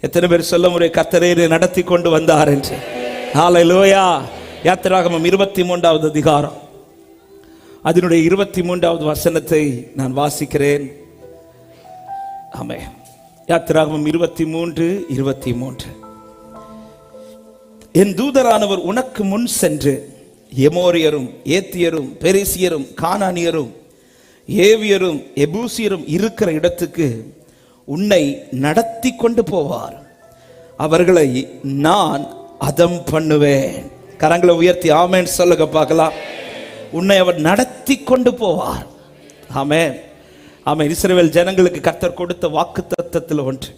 எத்தனை பேர் சொல்ல முறை கத்தரே நடத்தி கொண்டு வந்தார் என்று. ஹாலை லோயா யாத்திராகமம் இருபத்தி மூன்றாவது அதிகாரம். அதனுடைய இருபத்தி மூன்றாவது வசனத்தை நான் வாசிக்கிறேன். ஆமே யாத்திராகமம் இருபத்தி மூன்று இருபத்தி மூன்று என் தூதரானவர் உனக்கு முன் சென்று எமோரியரும் ஏத்தியரும் பெரிசியரும் கானானியரும் ஏவியரும் எபூசியரும் இருக்கிற இடத்துக்கு உன்னை நடத்தி கொண்டு போவார். அவர்களை நான் அதம் பண்ணுவேன். கரங்களை உயர்த்தி ஆமேன் சொல்லுங்க பார்க்கலாம். உன்னை அவர் நடத்தி கொண்டு போவார். ஆமென். ஆமே இஸ்ரேல் ஜனங்களுக்கு கர்த்தர் கொடுத்த வாக்கு தத்துவத்தில் ஒன்று.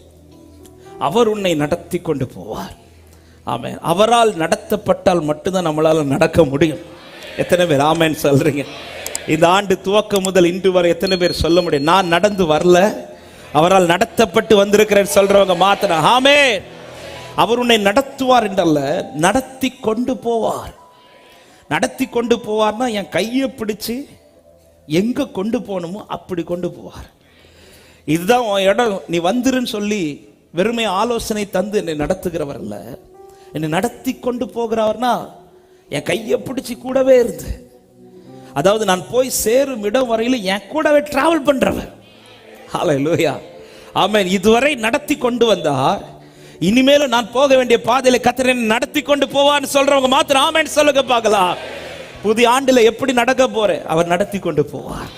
அவர் உன்னை நடத்தி கொண்டு போவார். ஆமே அவரால் நடத்தப்பட்டால் மட்டும்தான் நம்மளால் நடக்க முடியும். எத்தனை பேர் ஆமேன்னு சொல்றீங்க? இந்த ஆண்டு துவக்கம் முதல் இன்று வரை எத்தனை பேர் சொல்ல முடியும்? நான் நடந்து வரல. அவரால் நடத்தப்பட்டு வந்திருக்கிறேன் சொல்றவங்க மாத்திரம் ஆமே அவர் உன்னை நடத்துவார் என்றல்ல நடத்தி கொண்டு போவார். நடத்தி கொண்டு போவார்னா என் கையை பிடிச்சு எங்க கொண்டு போகணுமோ அப்படி கொண்டு போவார். இதுதான் உன் இடம். நீ வந்துருன்னு சொல்லி வெறுமை ஆலோசனை தந்து என்னை நடத்துகிறவர் அல்ல. என்னை நடத்தி கொண்டு போகிறவர்னா என் கையை பிடிச்சி கூடவே இருந்து. அதாவது நான் போய் சேரும் இடம் வரையில என் கூடவே டிராவல் பண்றவர் லூயா ஆமென் இதுவரை நடத்தி கொண்டு வந்தா இனிமேலும் நான் போக வேண்டிய பாதையில கத்திரன் நடத்தி கொண்டு போவான்னு சொல்றவங்க மாத்திரம் ஆமேன்னு சொல்லுங்க பார்க்கலாம். புதிய ஆண்டுல எப்படி நடக்க போறேன் அவர் நடத்தி கொண்டு போவார்.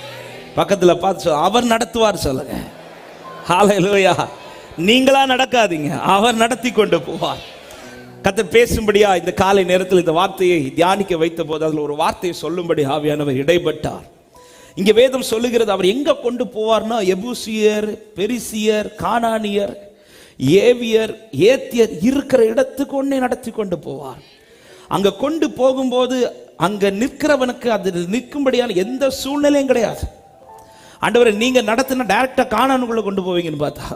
பக்கத்துல பார்த்து சொல்லு, அவர் நடத்துவார் சொல்லுங்க. லூயா நீங்களா நடக்காதீங்க. அவர் நடத்தி கொண்டு போவார். கத்தர் பேசும்படியா இந்த காலை நேரத்தில் இந்த வார்த்தையை தியானிக்க வைத்த போது அதில் ஒரு வார்த்தையை சொல்லும்படி ஆவியானவர் இடைப்பட்டார். இங்க வேதம் சொல்லுகிறது அவர் எங்க கொண்டு போவார்னா எபூசியர் பெரிசியர் கானானியர் ஏவியர் ஏத்தியர் இருக்கிற இடத்துக்கு ஒன்றே நடத்தி கொண்டு போவார். அங்க கொண்டு போகும்போது அங்க நிற்கிறவனுக்கு அது நிற்கும்படியான எந்த சூழ்நிலையும் கிடையாது. ஆண்டவரை நீங்க நடத்தின டைரக்டா காணானுக்குள்ள கொண்டு போவீங்கன்னு பார்த்தா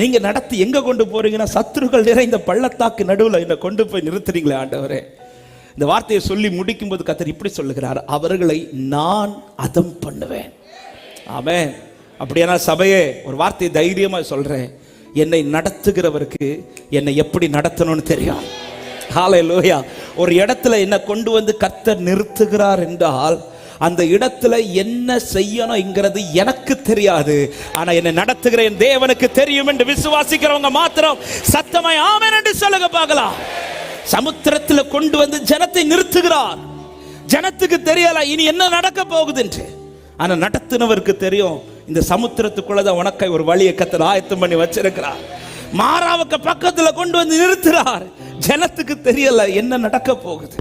நீங்க நடத்தி எங்க கொண்டு போறீங்கன்னா சத்துருக்கள் நிறைந்த பள்ளத்தாக்கு நடுவில் என்னை கொண்டு போய் நிறுத்துறீங்களே ஆண்டவரே. இந்த வார்த்தையை சொல்லி முடிக்கும் போது கத்தர் இப்படி சொல்லுகிறார் அவர்களை நான் அதம் பண்ணுவேன். ஆமே அப்படியானா சபையே ஒரு வார்த்தையை தைரியமா சொல்றேன். என்னை நடத்துகிறவருக்கு என்னை எப்படி நடத்தணும்னு தெரியும். ஹalleluya. ஒரு இடத்துல என்ன கொண்டு வந்து கத்தர் நிறுத்துகிறார் என்றால் அந்த இடத்துல என்ன செய்யணும்ங்கிறது எனக்கு தெரியாது. ஆனா என்னை நடத்துகிற என் தேவனுக்கு தெரியும் என்று விசுவாசிக்கிறவங்க மாத்திரம் சத்தமாய் ஆமேன் என்று சொல்லுங்க பார்க்கலாம். சமுத்திரத்துல கொண்டு வந்து ஜனத்தை நிறுத்துகிறார். ஜனத்துக்கு தெரியல இனி என்ன நடக்க போகுது என்று. ஆனா நடத்தினவருக்கு தெரியும் இந்த சமுத்திரத்துக்குள்ளதான் உனக்கை ஒரு வழியை கத்தர் ஆயத்தம் பண்ணி வச்சிருக்கிறார். மாறாவுக்கு பக்கத்துல கொண்டு வந்து நிறுத்துறார். ஜனத்துக்கு தெரியல என்ன நடக்க போகுது.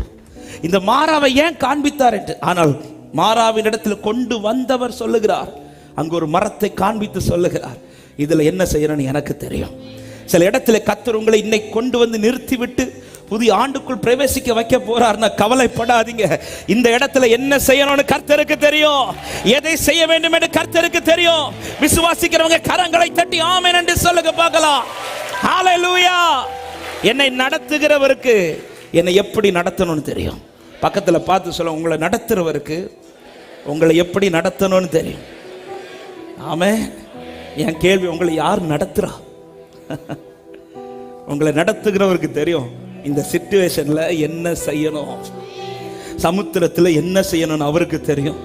இந்த மாறாவை ஏன் காண்பித்தார் என்று? ஆனால் மாறாவின் இடத்துல கொண்டு வந்தவர் சொல்லுகிறார். அங்கு ஒரு மரத்தை காண்பித்து சொல்லுகிறார். இதுல என்ன செய்யணும்னு எனக்கு தெரியும். சில இடத்துல கத்தர் உங்களை இன்னைக்கு கொண்டு வந்து நிறுத்திவிட்டு புதிய ஆண்டுக்குள் பிரவேசிக்க வைக்க போறாருன்னா கவலைப்படாதீங்க. இந்த இடத்துல என்ன செய்யணும்னு கர்த்தருக்கு தெரியும். எதை செய்ய வேண்டும் என்று கர்த்தருக்கு தெரியும். விசுவாசிக்கிறவங்க கரங்களை தட்டி ஆமேன் என்று சொல்லுங்க பார்க்கலாம். ஹalleluya என்னை நடத்துகிறவருக்கு என்னை எப்படி நடத்தணும்னு தெரியும். பக்கத்தில் பார்த்து சொல்ல உங்களை நடத்துறவருக்கு உங்களை எப்படி நடத்தணும்னு தெரியும். ஆமே என் கேள்வி உங்களை யார் நடத்துறா? உங்களை நடத்துகிறவருக்கு தெரியும். இந்த சிச்சுவேஷன்ல என்ன செய்யணும்? சமுத்திரத்தில் என்ன செய்யணும்னு அவருக்கு தெரியும்.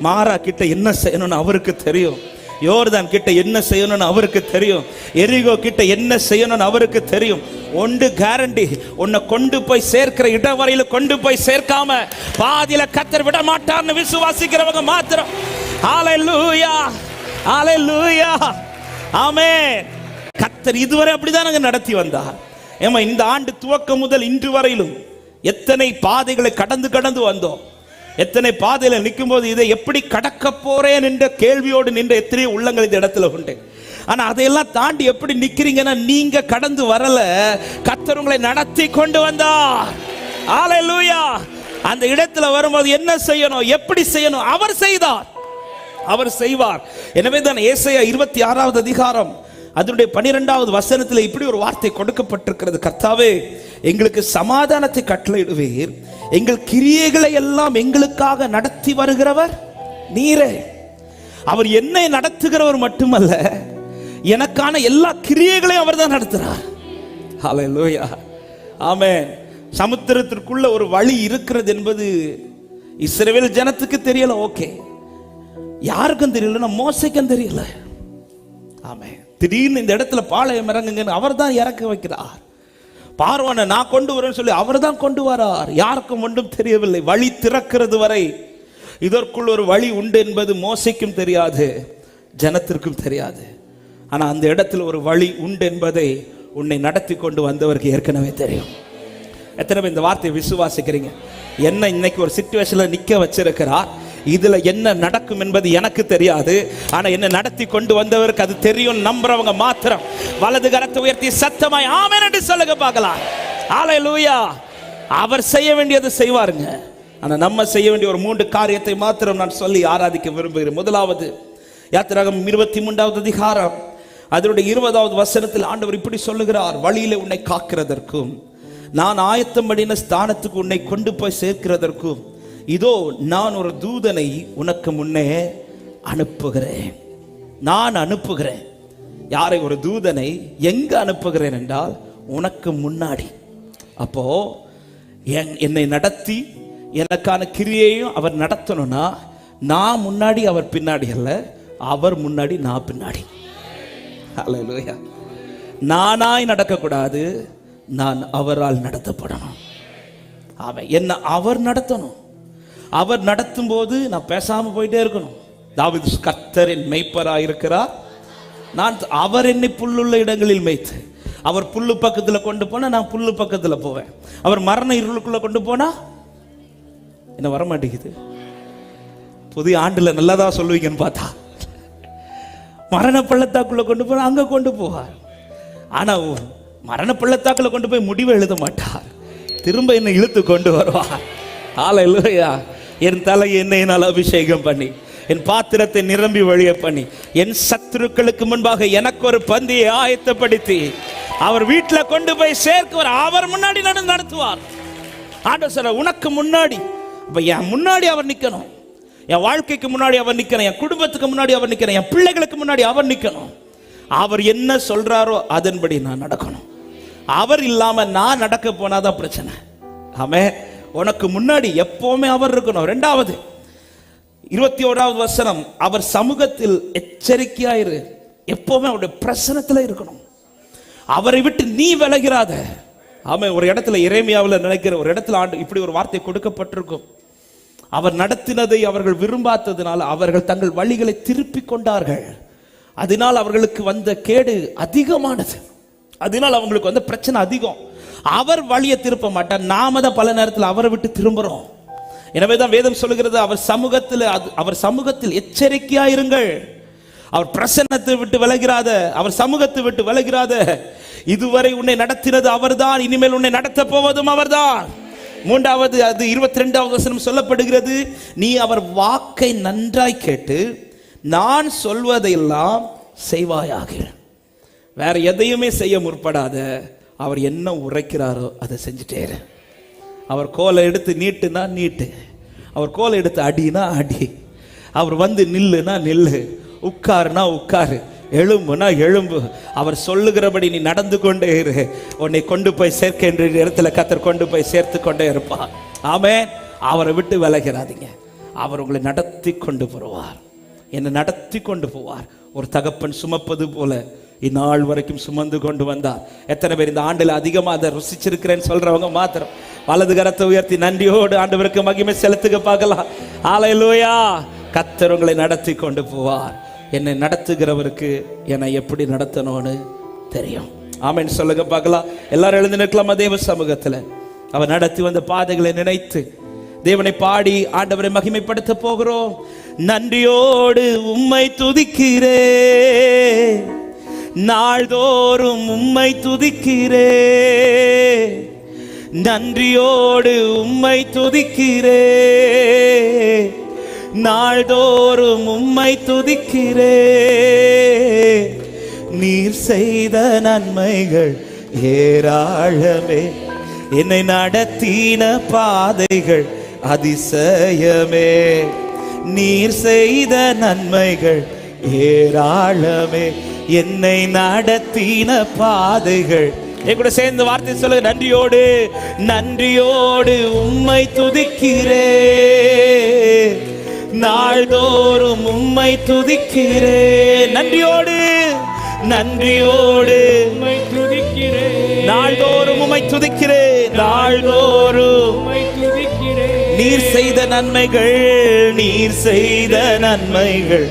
மாறா கிட்ட என்ன செய்யணும்னு அவருக்கு தெரியும். யோர்தான் கிட்ட என்ன செய்யணும்னு அவருக்கு தெரியும். எரிகோ கிட்ட என்ன செய்யணும்னு அவருக்கு தெரியும். ஒன்று கேரண்டி உன்னை கொண்டு போய் சேர்க்கிற இடம் வரையில கொண்டு போய் சேர்க்காம பாதியில கத்தர் விட மாட்டார்னு விசுவாசிக்கிறவங்க மாத்திரம். ஆலை லூயா ஆலை லூயா ஆமே கத்தர் இதுவரை அப்படிதான் நடத்தி வந்தார். ஏமா இந்த ஆண்டு துவக்கம் முதல் இன்று வரையிலும் எத்தனை பாதைகளை கடந்து கடந்து வந்தோம். எத்தனை பாதையில நிற்கும் போது இதை எப்படி கடக்க போறேன் என்ற கேள்வியோடு நின்ற எத்தனையோ உள்ளங்கள் இந்த இடத்துல உண்டு. ஆனா அதையெல்லாம் தாண்டி எப்படி நிக்கிறீங்கன்னா நீங்க கடந்து வரல கத்தருங்களை நடத்தி கொண்டு வந்தார். ஹalleluya அந்த இடத்துல வரும்போது என்ன செய்யணும் எப்படி செய்யணும்? அவர் செய்தார். அவர் செய்வார். எனவே தான் ஏசையா இருபத்தி ஆறாவது அதிகாரம் அதனுடைய பனிரெண்டாவது வசனத்தில் இப்படி ஒரு வார்த்தை கொடுக்கப்பட்டிருக்கிறது. கர்த்தாவே எங்களுக்கு சமாதானத்தை கட்டளையிடுவீர். எங்கள் கிரியைகளை எல்லாம் எங்களுக்காக நடத்தி வருகிறவர் நீரே. அவர் என்னை நடத்துகிறவர் மட்டுமல்ல எனக்கான எல்லா கிரியைகளையும் அவர் தான் நடத்துறார். ஹalleluya ஆமென் சமுத்திரத்திற்குள்ள ஒரு வழி இருக்கிறது என்பது இஸ்ரவேல் ஜனத்துக்கு தெரியல ஓகே யாருக்கும் தெரியலன்னா மோசைக்கும் தெரியல. ஆமே திடீர்னு இந்த இடத்துல பாளையம் இறங்குங்கன்னு அவர் தான் இறக்க வைக்கிறார். பார்வனை நான் கொண்டு வரேன்னு சொல்லி அவர் தான் கொண்டு வரார். யாருக்கும் ஒன்றும் தெரியவில்லை. வழி திறக்கிறது வரை இதற்குள் ஒரு வழி உண்டு என்பது மோசைக்கும் தெரியாது ஜனத்திற்கும் தெரியாது. ஆனால் அந்த இடத்துல ஒரு வழி உண்டு என்பதை உன்னை நடத்தி கொண்டு வந்தவருக்கு ஏற்கனவே தெரியும். எத்தனை பேர் இந்த வார்த்தையை விசுவாசிக்கிறீங்க? என்ன இன்னைக்கு ஒரு சுச்சுவேஷனில் நிற்க வச்சிருக்கிறார்? இதுல என்ன நடக்கும் என்பது எனக்கு தெரியாது. ஆனா என்ன நடத்தி கொண்டு வந்தவருக்கு அது தெரியும் நம்புறவங்க மாத்திரம். வலது கரத்தை உயர்த்தி சத்தமாய் ஆமென் என்று சொல்லுங்க பார்க்கலாம். ஹalleluya அவர் செய்ய வேண்டியது செய்வாருங்க. ஆனா நம்ம செய்ய வேண்டிய ஒரு மூன்று காரியத்தை மாத்திரம் நான் சொல்லி ஆராதிக்க விரும்புகிறேன். முதலாவது யாத்திராகம் இருபத்தி மூன்றாவது அதிகாரம். அதனுடைய இருபதாவது வசனத்தில் ஆண்டவர் இப்படி சொல்லுகிறார். வழியில உன்னை காக்கிறதற்கும் நான் ஆயத்தம் பண்ணின ஸ்தானத்துக்கு உன்னை கொண்டு போய் சேர்க்கிறதற்கும் இதோ நான் ஒரு தூதனை உனக்கு முன்னே அனுப்புகிறேன். நான் அனுப்புகிறேன். யாரை ஒரு தூதனை எங்க அனுப்புகிறேன் என்றால் உனக்கு முன்னாடி. அப்போ என்- என்னை நடத்தி எனக்கான கிரியையும் அவர் நடத்தணும்னா நான் முன்னாடி அவர் பின்னாடி அல்ல அவர் முன்னாடி நான் பின்னாடி. ஹalleluya. நானாய் நடக்கக்கூடாது நான் அவரால் நடத்தப்படணும். அவன் என்ன அவர் நடத்தணும்? அவர் நடத்தும் போது நான் பேசாம போயிட்டே இருக்கணும். தாவீது கர்த்தரின் மெய்ப்பராக இருக்கிறார். நான் அவர் என்னை புல்லுள்ள இடங்களில் மேய்த்து அவர் புல்லு பக்கத்துல கொண்டு போனா நான் புல்லு பக்கத்துல போவேன். அவர் மரண இருளுக்குள்ள கொண்டு போனா என்ன வர மாட்டேங்குது புதிய ஆண்டுல நல்லதா சொல்லுவீங்கன்னு பார்த்தா. மரண பள்ளத்தாக்குள்ள கொண்டு போனா அங்க கொண்டு போவார். ஆனா மரண பள்ளத்தாக்குள்ள கொண்டு போய் முடிவை எழுத மாட்டார். திரும்ப என்னை இழுத்து கொண்டு வருவார். இல்லையா என் தலை எண்ணெயினால் அபிஷேகம் பண்ணி என் பாத்திரத்தை நிரம்பி வழிய பண்ணி என் சத்துருக்களுக்கு முன்பாக எனக்கு ஒரு பந்தியை ஆயத்தப்படுத்தி அவர் வீட்டில் கொண்டு போய் சேர்க்குவார். அவர் முன்னாடி நடந்து நடத்துவார். ஆண்டவர் சொல்ற உனக்கு முன்னாடி இப்போ என் முன்னாடி அவர் நிற்கணும் என் வாழ்க்கைக்கு முன்னாடி அவர் நிற்கணும் என் குடும்பத்துக்கு முன்னாடி அவர் நிற்கணும் என் பிள்ளைகளுக்கு முன்னாடி அவர் நிற்கணும் அவர் என்ன சொல்கிறாரோ அதன்படி நான் நடக்கணும். அவர் இல்லாமல் நான் நடக்க போனாதான் பிரச்சனை. ஆமே உனக்கு முன்னாடி எப்பவுமே அவர் இருக்கணும். ரெண்டாவது இருபத்தி ஓராவது வசனம் அவர் சமூகத்தில் எச்சரிக்கையாயிரு. எப்பவுமே அவருடைய பிரசனத்தில் இருக்கணும். அவரை விட்டு நீ விலகிறாத. ஆமாம் ஒரு இடத்துல இறைமையாவில் நினைக்கிற ஒரு இடத்துல ஆண்டு இப்படி ஒரு வார்த்தை கொடுக்கப்பட்டிருக்கும். அவர் நடத்தினதை அவர்கள் விரும்பாததினால் அவர்கள் தங்கள் வழிகளை திருப்பி கொண்டார்கள். அதனால் அவர்களுக்கு வந்த கேடு அதிகமானது. அதனால் அவங்களுக்கு வந்த பிரச்சனை அதிகம். அவர் வழியை திருப்ப மாட்டார். நாம தான் பல நேரத்தில் அவரை விட்டு திரும்புறோம். எனவே தான் வேதம் சொல்லுகிறது அவர் சமூகத்தில் அது அவர் சமூகத்தில் எச்சரிக்கையாயிருங்கள் அவர் பிரசன்னத்தை விட்டு விலகிறாத அவர் சமூகத்தை விட்டு விலகிறாத இதுவரை உன்னை நடத்தினது அவர்தான் இனிமேல் உன்னை நடத்த போவதும் அவர்தான். மூன்றாவது அது இருபத்தி ரெண்டாவது வசனம் சொல்லப்படுகிறது நீ அவர் வாக்கை நன்றாய் கேட்டு நான் சொல்வதையெல்லாம் செய்வாயாக. வேற எதையுமே செய்ய முற்படாத. அவர் என்ன உரைக்கிறாரோ அதை செஞ்சுட்டே இரு. அவர் கோலை எடுத்து நீட்டுனா நீட்டு. அவர் கோலை எடுத்து அடினா அடி. அவர் வந்து நில்லுனா நில்லு. உட்காருனா உட்காரு. எழும்புனா எழும்பு. அவர் சொல்லுகிறபடி நீ நடந்து கொண்டே இரு. உன்னை கொண்டு போய் சேர்க்கின்ற இடத்துல கத்தர் கொண்டு போய் சேர்த்து கொண்டே இருப்பார். ஆமே அவரை விட்டு விலகிறாதீங்க. அவர் உங்களை நடத்தி கொண்டு போவார். என்னை நடத்தி கொண்டு போவார். ஒரு தகப்பன் சுமப்பது போல இந்நாள் வரைக்கும் சுமந்து கொண்டு வந்தார் எத்தனை பேர் இந்த ஆண்டில் அதிகமாக அதை ருசிச்சிருக்கிறேன்னு சொல்றவங்க மாத்திரம் வலது கரத்தை உயர்த்தி நன்றியோடு ஆண்டவருக்கு மகிமை செலுத்துக பார்க்கலாம் ஆலையிலோயா கத்தர் உங்களை நடத்தி கொண்டு போவார் என்னை நடத்துகிறவருக்கு என்னை எப்படி நடத்தணும்னு தெரியும் ஆமைன்னு சொல்லுங்க பார்க்கலாம் எல்லாரும் எழுந்து நிற்கலாமா தேவ சமூகத்துல அவர் நடத்தி வந்த பாதைகளை நினைத்து தேவனை பாடி ஆண்டவரை மகிமைப்படுத்த போகிறோம் நன்றியோடு உம்மை துதிக்கிறேன் நாள்தோறும் உம்மை துதிக்கிறே. நன்றியோடு உம்மை துதிக்கிறே. நாள்தோறும் உம்மை துதிக்கிறே. நீர் செய்த நன்மைகள் ஏராளமே. என்னை நடத்தின பாதைகள் அதிசயமே. நீர் செய்த நன்மைகள் ஏராளமே. என்னை நடத்தின பாதைகள். என் கூட சேர்ந்து வார்த்தை சொல்லுங்க நன்றியோடு நன்றியோடு உம்மை துதிக்கிறே. நாள்தோறும் உம்மை துதிக்கிறே. நன்றியோடு நன்றியோடு உம்மை துதிக்கிறேன் நாள்தோறும் உம்மை துதிக்கிறேன் நாள்தோறும் உம்மை துதிக்கிறேன் நீர் செய்த நன்மைகள் நீர் செய்த நன்மைகள்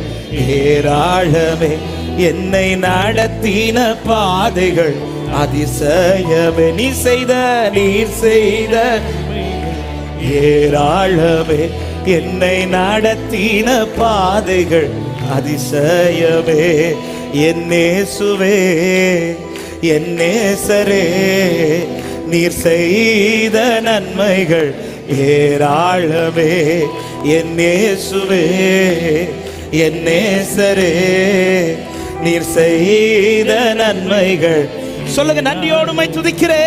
ஏராளமே. என்னை நடத்தின பாதைகள் அதிசயமே. நீ செய்த நீர் செய்த ஏராளமே. என்னை நடத்தின பாதைகள் அதிசயமே. என்னே சுவே என்னே சரே நீர் செய்த நன்மைகள் ஏராளமே. என்னே சுவே என்னே சரே நீர் செய்த நன்மைகள். சொல்லுங்க நன்றியோடு உம்மை துதிக்கிறே.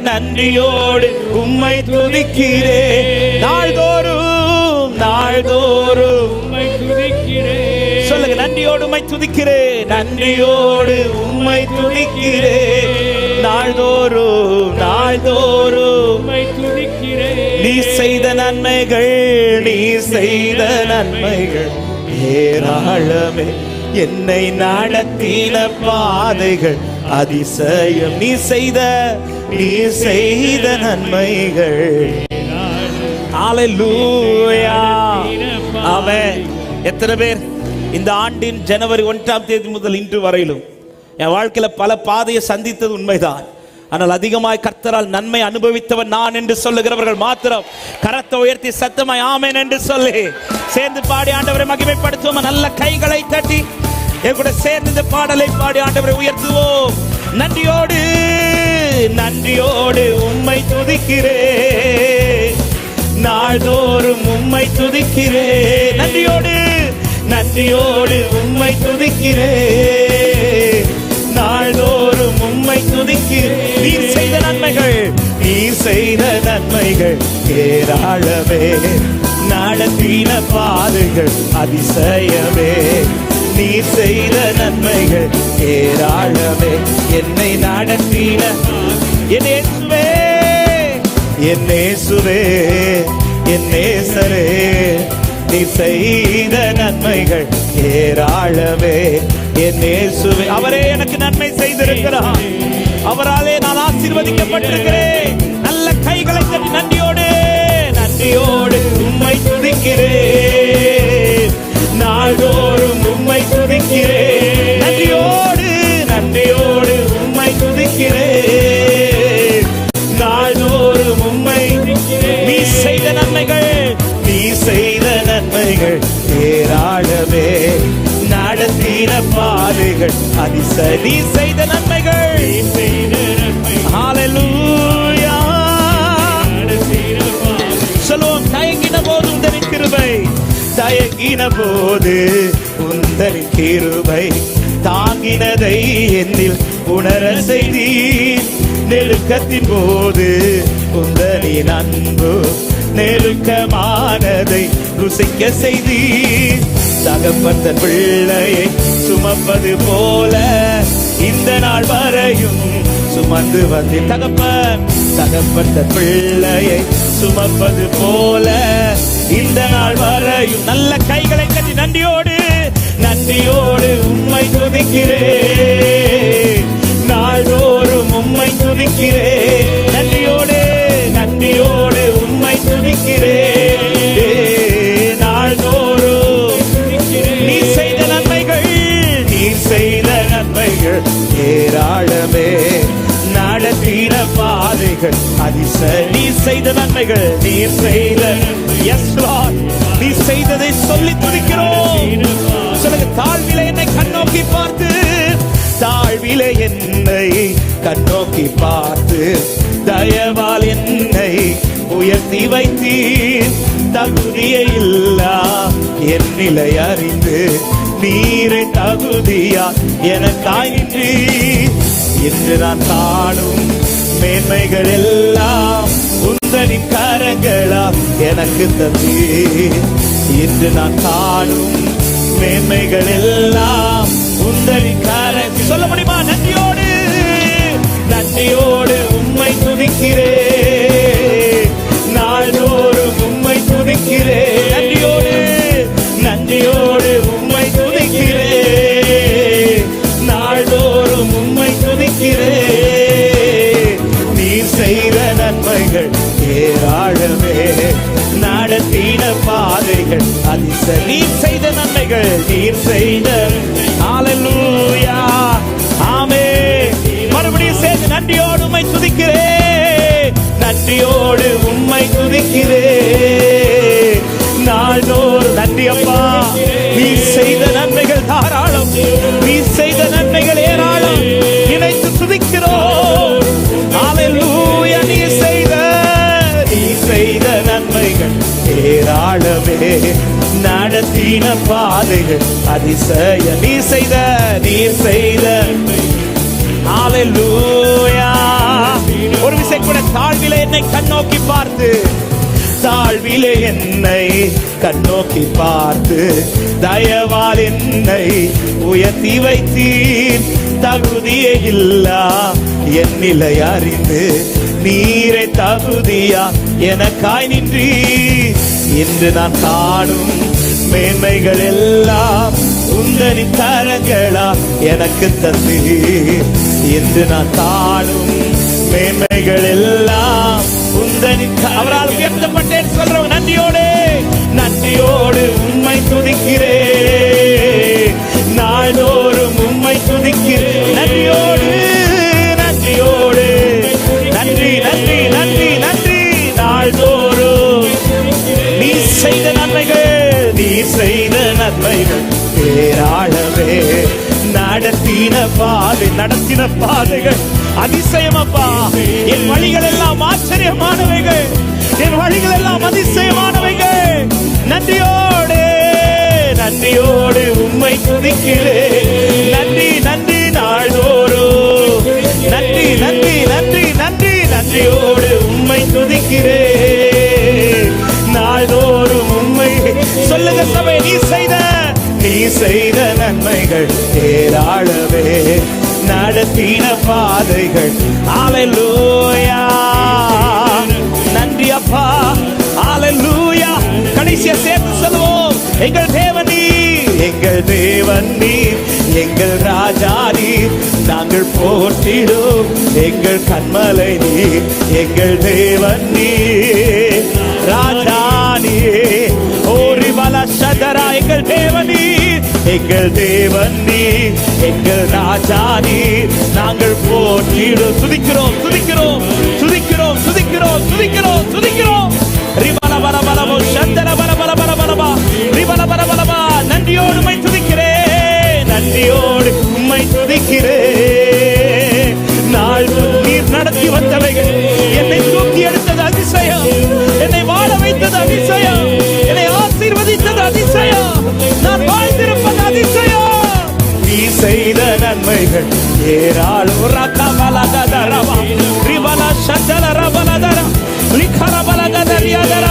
நன்றியோடு உம்மை துதிக்கிறே. நாள்தோறும் நாள்தோறும். உம்மை துதிக்கிறேன் சொல்லுங்க நன்றியோடு உம்மை துதிக்கிறே. நன்றியோடு உம்மை துதிக்கிறே. நாள்தோறும் நாள்தோறும். உம்மை துதிக்கிறேன் நீ செய்த நன்மைகள் நீ செய்த நன்மைகள். ஏராளமே. என்னை நடத்தின பாதைகள் அதிசயம் நீ செய்த நீ செய்த நன்மைகள். அவன் எத்தனை பேர் இந்த ஆண்டின் ஜனவரி ஒன்றாம் தேதி முதல் இன்று வரையிலும் என் வாழ்க்கையில பல பாதையை சந்தித்தது உண்மைதான். ஆனால் அதிகமாய் கர்த்தரால் நன்மை அனுபவித்தவன் நான் என்று சொல்லுகிறவர்கள் மாத்திரம் கரத்தை உயர்த்தி சத்தமாய் ஆமேன் என்று சொல்லி சேர்ந்து பாடி ஆண்டவரை மகிமைப்படுத்துவோம். நல்ல கைகளை தட்டி என் கூட சேர்ந்து இந்த பாடலை பாடி ஆண்டவரை உயர்த்துவோம். நன்றியோடு நன்றியோடு உம்மை துதிக்கிறேன். நாள்தோறும் உம்மை துதிக்கிறே நன்றியோடு நன்றியோடு உம்மை துதிக்கிறே நாள்தோறும் உம்மை துதிக்கிறே நீர் செய்த நன்மைகள் நீர் செய்த நன்மைகள் ஏராளமே. நடத்தின பாதைகள் அதிசயமே. நீ செய்த நன்மைகள் ஏராளமே. என்னை நடத்தின என் இயேசுவே என்னேசுவே என்னேசரே நீ செய்த நன்மைகள் ஏராளமே. என்னேசுவே அவரே எனக்கு நன்மை செய்திருக்கிறார். அவராலே நான் ஆசீர்வதிக்கப்பட்டிருக்கிறேன். நல்ல கைகளை நன்றியோடு நன்றியோடு உம்மை துதிக்கிறேன். நாள்தோறும் உம்மை துதிக்கிறேன். நன்றியோடு நன்றியோடு உம்மை துதிக்கிறேன். நாள்தோறும் உம்மை நீ செய்த நன்மைகள் நீ செய்த நன்மைகள் ஏராளமே. நடத்தின பாதைகள் அதிச நீ செய்த நன்மைகள். தயங்கின போது உந்தனின் கிருபை தாங்கினதை என்னில் உணர செய்தீர். நெருக்கத்தின் போது உந்தனின் அன்பு நெருக்கமானதை ருசிக்க செய்தீர். தகப்பன் பிள்ளையை சுமப்பது போல இந்த நாள் வரையும் சுமந்து வந்து தகப்பன். தகப்பன் பிள்ளையை சுமப்பது போல இந்த நாள் வரையும் நல்ல கைகளை கட்டி நன்றியோடு நன்றியோடு உண்மை துதிக்கிறேன். நாள்தோறும் உண்மை துதிக்கிறேன். நன்றியோடு நன்றியோடு உண்மை துதிக்கிறேன். நாள்தோறும் நீ செய்த நன்மைகள் நீ செய்த நன்மைகள் ஏராளமே. நன்மைகள். அதிசய நீ செய்த நன்மைகள். நீ செய்த எஸ் நீ செய்ததை சொல்லி துதிக்கிறோம். சொல்லுங்க தாழ்வில என்னை கண்ணோக்கி பார்த்து. தாழ்வில என்னை கண்ணோக்கி பார்த்து. தயவால் என்னை உயர்த்தி வைத்தீர். தகுதியே இல்லா என் நிலை அறிந்து. நீரை தகுதியா எனக்காய் நின்றீர். என்று நான் காணும் மேன்மைகள் எல்லாம் உந்தனின் கரங்களா எனக்கு தந்தீர் இன்று நான் காணும் மேன்மைகள் எல்லாம் உந்தரின் கரங்கள். சொல்ல முடியுமா? நன்றியோடு நன்றியோடு உண்மை துணிக்கிறேன் நடத்தின பாதைகள் அதிசய நீ செய்த நீ செய்த ஒரு விசை கூட தாழ்வில என்னை கண்ணோக்கி பார்த்து தாழ்வில என்னை கண்ணோக்கி பார்த்து தயவால் என்னை உயர்த்தி வைத்தீர். தகுதியே இல்லா என் நிலை அறிந்து நீரை தகுதியா எனக்காய் நின்றி இன்று நான் காணும் மேன்மைகள் எல்லாம் உந்தனி தரங்களா எனக்கு தந்து. இன்று நான் காணும் மேன்மைகள் எல்லாம் உந்தனி அவரால் உயர்த்தப்பட்டேன் சொல்றவங்க நன்றியோடு. நன்றியோடு உண்மை துதிக்கிறேன். நாள்தோறும் உண்மை துதிக்கிறேன். நன்றியோடு. நன்றியோடு. நன்றி நன்றி நன்றி நன்றி. நாள்தோறும் நீ செய்த நன்மைகள். நீ செய்த நன்மைகள் பேராளவே. நடத்தின பாதை நடத்தின பாதைகள் அதிசயமப்பா. என் வழிகள் எல்லாம் ஆச்சரியமானவைகள். என் வழிகள் எல்லாம் அதிசயமானவைகள். நன்றியோடு நன்றியோடு உம்மை துதிக்கிறே நன்றி நன்றி நாள்தோறும். நன்றி நன்றி நன்றி நன்றி நன்றியோடு உம்மை துதிக்கிறேன். சொல்லுங்க சபை நீ செய்த நீ செய்த நன்மைகள் ஏராளவே நடத்தின பாதைகள். ஆலலூயா நன்றி அப்பா. ஆலலூயா கடைசியா சேர்த்து சொல்லுவோம். எங்கள் தேவன் நீர். எங்கள் தேவன் நீர். எங்கள் ராஜா நீர். நாங்கள் போற்றிடும். எங்கள் கண்மலை நீர். எங்கள் தேவன் நீர். ராஜா நீர். எங்கள் தேவன் நீர் எங்கள் தேவன் நீர் எங்கள் ராஜா நீர். நாங்கள் போற்றிடும். துதிக்கிறோம் துதிக்கிறோம் துதிக்கிறோம் துதிக்கிறோம் துதிக்கிறோம் துதிக்கிறோம். ரிபல பல பலமோ சந்தர பல பல பல பலமா ரிபல பல பலமா நன்றியோடு உண்மை துதிக்கிறேன். நன்றியோடு உண்மை துதிக்கிறேன். நாள் நீர் நடத்தி வந்தவைகள். என்னை தூக்கி எடுத்தது அதிசயம். என்னை வாழ வைத்தது அதிசயம். செய்த நன்மைகள். ஏராளோ ரத்த பலகதரவா ரிபல சதல ரபலதர. லிகர பலகதரியதர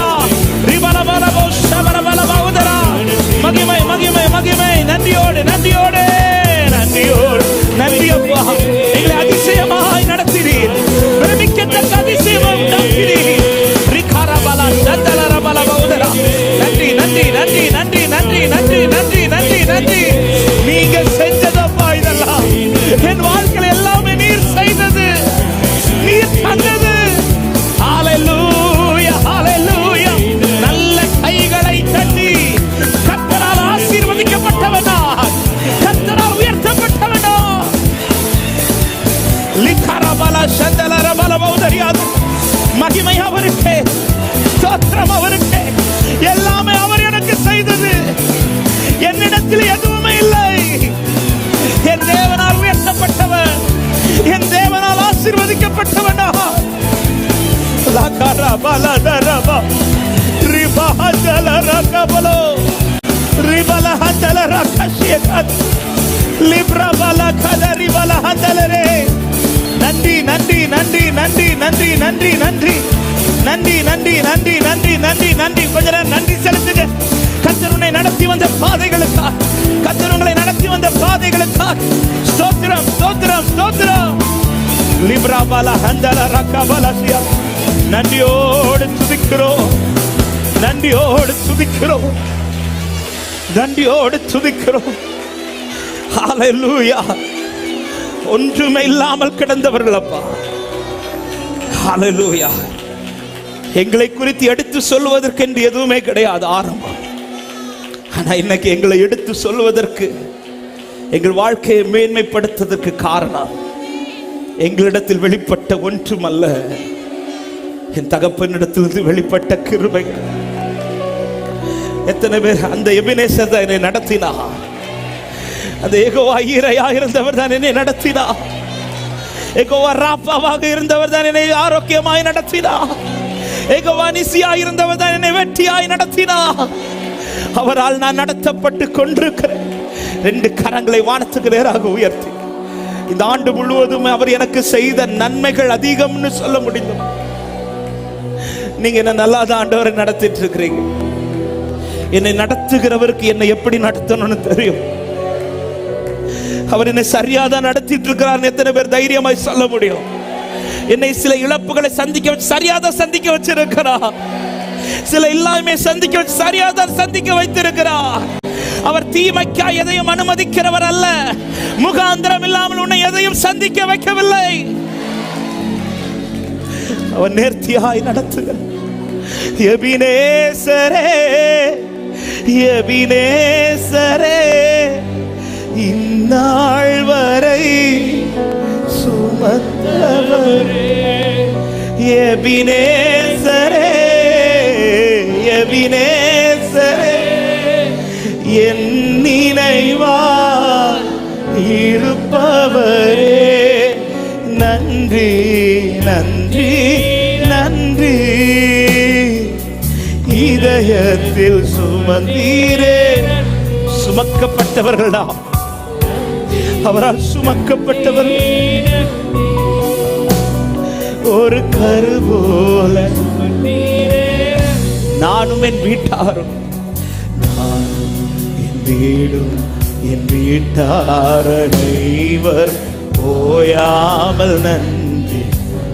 லகரபலதரப ரிபஹஜலரகபலோ ரிபலஹஜலரகஷியகத் லிப்ரபலகதரிபலஹஜலரே நன்றி நன்றி நன்றி நன்றி நன்றி நன்றி நன்றி நன்றி நன்றி நன்றி நன்றி நன்றி நன்றி கொஞ்ச நேரம் நன்றி செலுத்துங்க. கர்த்தருக்கு கத்தர் உன்னை நடத்தி வந்த பாதைகளுக்காக. கத்தர் நடத்தி வந்த பாதைகளுக்காக. ஸ்தோத்திரம் ஸ்தோத்திரம் ஸ்தோத்திரம். லிப்ரா பாலா ஹந்தல ரக்கா பாலாசியா நன்றியோடு துதிக்கிறோம். நன்றியோடு துதிக்கிறோம். நன்றியோடு துதிக்கிறோம். ஹalleluya ஒன்றுமே இல்லாமல் கிடந்தவர்கள் அப்பா. ஹalleluya எங்களை குறித்து எடுத்து சொல்வதற்கு என்று எதுவுமே கிடையாது ஆரம்பம். ஆனால் இன்னைக்கு எங்களை எடுத்து சொல்வதற்கு எங்கள் வாழ்க்கையை மேன்மைப்படுத்துவதற்கு காரணம் எங்களிடத்தில் வெளிப்பட்ட ஒன்றுமல்ல. என் தகப்பனிடத்திலிருந்து வெளிப்பட்ட கிருபை எத்தனை பேர் அந்த எபினேசர் தான் என்னை நடத்தினா? அந்த ஏகோவா ஈரையா இருந்தவர் தான் என்னை நடத்தினா? ஏகோவா ராப்பாவாக இருந்தவர் தான் என்னை ஆரோக்கியமாய் நடத்தினா? ஏகோவா நிசியா இருந்தவர் தான் என்னை வெற்றியாய் நடத்தினா? அவரால் நான் நடத்தப்பட்டு கொண்டிருக்கிறேன். ரெண்டு கரங்களை வானத்துக்கு நேராக உயர்த்தி. இந்த ஆண்டு முழுவதும் அவர் எனக்கு செய்த நன்மைகள் அதிகம்னு சொல்ல முடியும் நீங்க என்ன நல்லா தான் ஆண்டவரை நடத்திட்டு இருக்கிறீங்க என்னை நடத்துகிறவருக்கு என்னை எப்படி நடத்தணும்னு தெரியும். அவர் என்னை சரியாதான் நடத்திட்டு இருக்கிறார் எத்தனை பேர் தைரியமாய் சொல்ல முடியும். என்னை சில இழப்புகளை சந்திக்க வச்சு சரியாதான் சந்திக்க வச்சிருக்கிறா சில இல்லாமையை சந்திக்க வச்சு சரியாதான் சந்திக்க வைத்திருக்கிறார். அவர் தீமைக்கா எதையும் அனுமதிக்கிறவர் அல்ல. முகாந்திரம் இல்லாமல் உன்னை எதையும் சந்திக்க வைக்கவில்லை. அவன் நேர்த்தியாய் நடத்துகிறார் எபினேசரே எபினேசரே இந்நாள் வரை சுமத்தவரே எபினேசரே எபினே இதயத்தில் சுமந்தீரே. சுமக்கப்பட்டவர்களா அவரால் சுமக்கப்பட்டவர். ஒரு கரு போல. நானும் என் வீட்டாரும். நானும் என் வீடும் என் வீட்டார் அனைவர் போயாமல் நன்றி.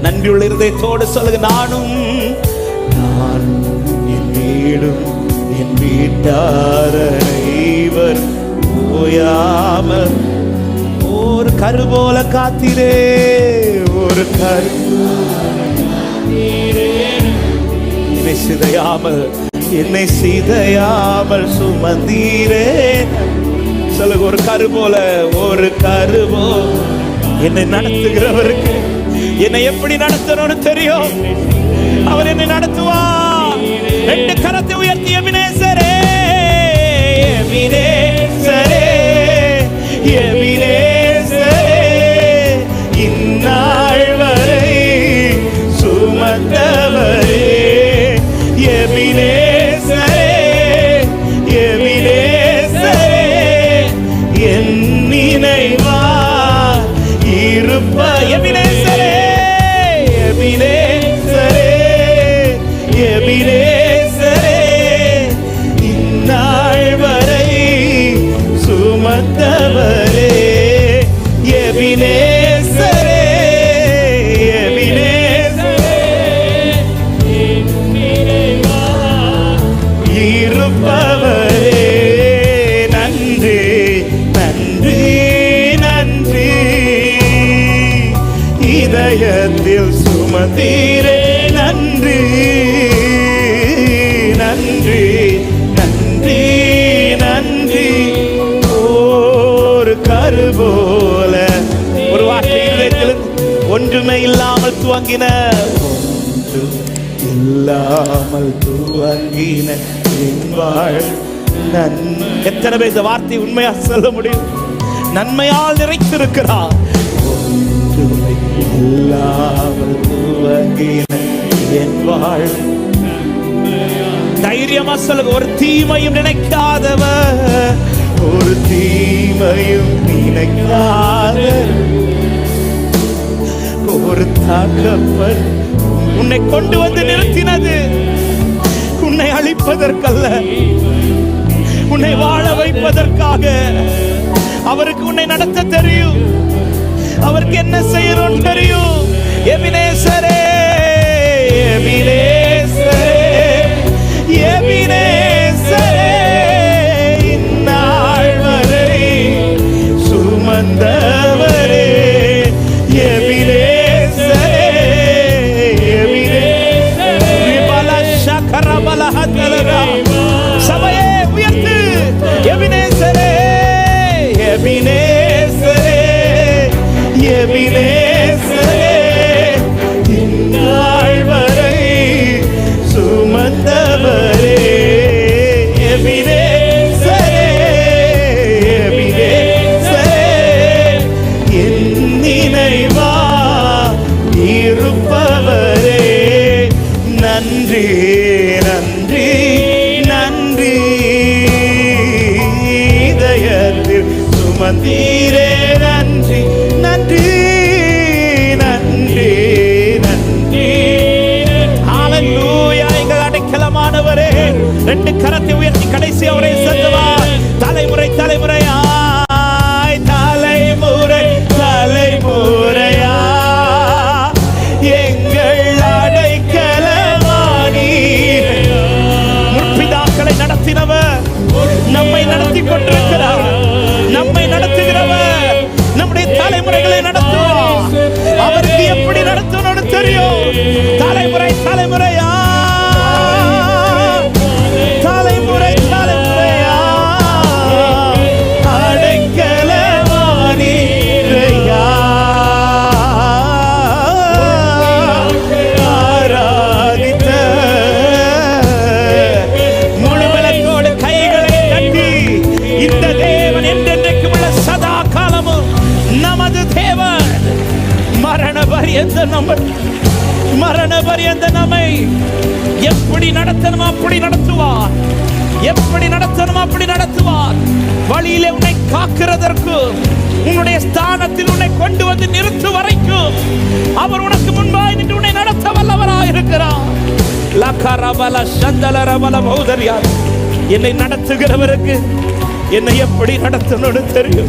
நன்றியுள்ள இருதயத்தோடு சொல்லுங்க நானும் என் வீடும் என் வீட்டார் ஓயாமல். ஒரு கரு போல காத்திரே ஒரு கரு என்னை சிதையாமல் என்னை சிதையாமல் சுமந்தீரே. சொல்லுங்க ஒரு கரு போல ஒரு கரு போல என்னை நடத்துகிறவருக்கு என்னை எப்படி நடத்தணும்னு தெரியும்? அவர் என்னை நடத்துவார். கரத்தை உயர்த்திய வினேசரே இதயத்தில் சுமந்தீரே நன்றி நன்றி நன்றி நன்றி. ஒரு கரு போல ஒரு வார்த்தை இதயத்தில் ஒன்றுமே இல்லாமல் துவங்கின. ஒன்று இல்லாமல் துவங்கின நன் எத்தனை பேர் இந்த வார்த்தை உண்மையா சொல்ல முடியும்? நன்மையால் நிறைத்திருக்கிறார். இல்லாமல் துவங்கின என் வாழ் தைரியமா சொல்லுங்க. ஒரு தீமையும் நினைக்காதவர். ஒரு தீமையும் நினைக்காத ஒரு தகப்பன் உன்னை கொண்டு வந்து நிறுத்தினது. உன்னை அழிப்பதற்கல்ல. உன்னை வாழ வைப்பதற்காக. அவருக்கு உன்னை நடத்த தெரியும். அவருக்கு என்ன செய்யணும் தெரியும். எபினேசரே எபினேசரே நன்றி நன்றி நன்றி. இதயத்தில் சுமந்தீரே நன்றி நன்றி நன்றி நன்றி. ஹalleluya எங்கள் அடைக்கலமானவரே. ரெண்டு கரத்தை உயர்த்தி கடைசி அவரை சென்றவர் என்னை நடத்துகிறவருக்கு என்னை எப்படி நடத்தணும்னு தெரியும்.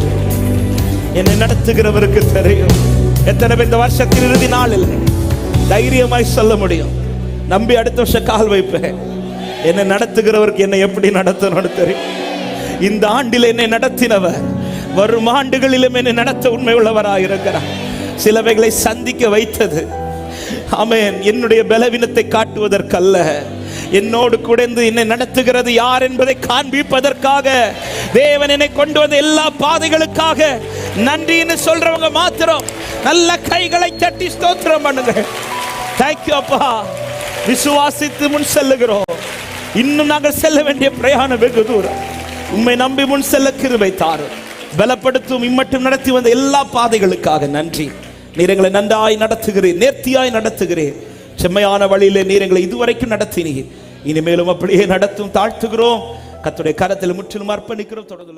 என்னை நடத்துகிறவருக்கு தெரியும். எத்தனை பேர் இந்த வருஷத்தின் இறுதி நாளில் தைரியமாய் சொல்ல முடியும். நம்பி அடுத்த வருஷம் கால் வைப்பேன். என்னை நடத்துகிறவருக்கு என்னை எப்படி நடத்தணும்னு தெரியும். இந்த ஆண்டில் என்னை நடத்தினவர் வரும் ஆண்டுகளிலும் என்னை நடத்த உண்மை உள்ளவராக இருக்கிறார். சிலவைகளை சந்திக்க வைத்தது. ஆமேன். என்னுடைய பலவீனத்தை காட்டுவதற்கல்ல. என்னோடு குடைந்து என்னை நடத்துகிறது யார் என்பதை காண்பிப்பதற்காக தேவன் என்னை கொண்டு வந்த எல்லா பாதைகளுக்காக நன்றின்னு சொல்றவங்க மாத்திரம் நல்ல கைகளை தட்டி ஸ்தோத்திரம் பண்ணுங்க. தேங்க்யூ அப்பா. விசுவாசித்து முன் செல்லுகிறோம். இன்னும் நாங்கள் செல்ல வேண்டிய பிரயாணம் வெகு தூரம். உண்மை நம்பி முன் செல்ல கிருபை தாரும். பலப்படுத்தும் இம்மட்டும் நடத்தி வந்த எல்லா பாதைகளுக்காக நன்றி. நீர் எங்களை நன்றாய் நடத்துகிறேன் நேர்த்தியாய் நடத்துகிறீர். செம்மையான வழியிலே நீர் எங்களை இதுவரைக்கும் நடத்தினீர். இனிமேலும் அப்படியே நடத்தும் தாழ்த்துகிறோம். கத்துடைய கரத்தில் முற்றிலும் அர்ப்பணிக்கிறோம். தொடர்ந்து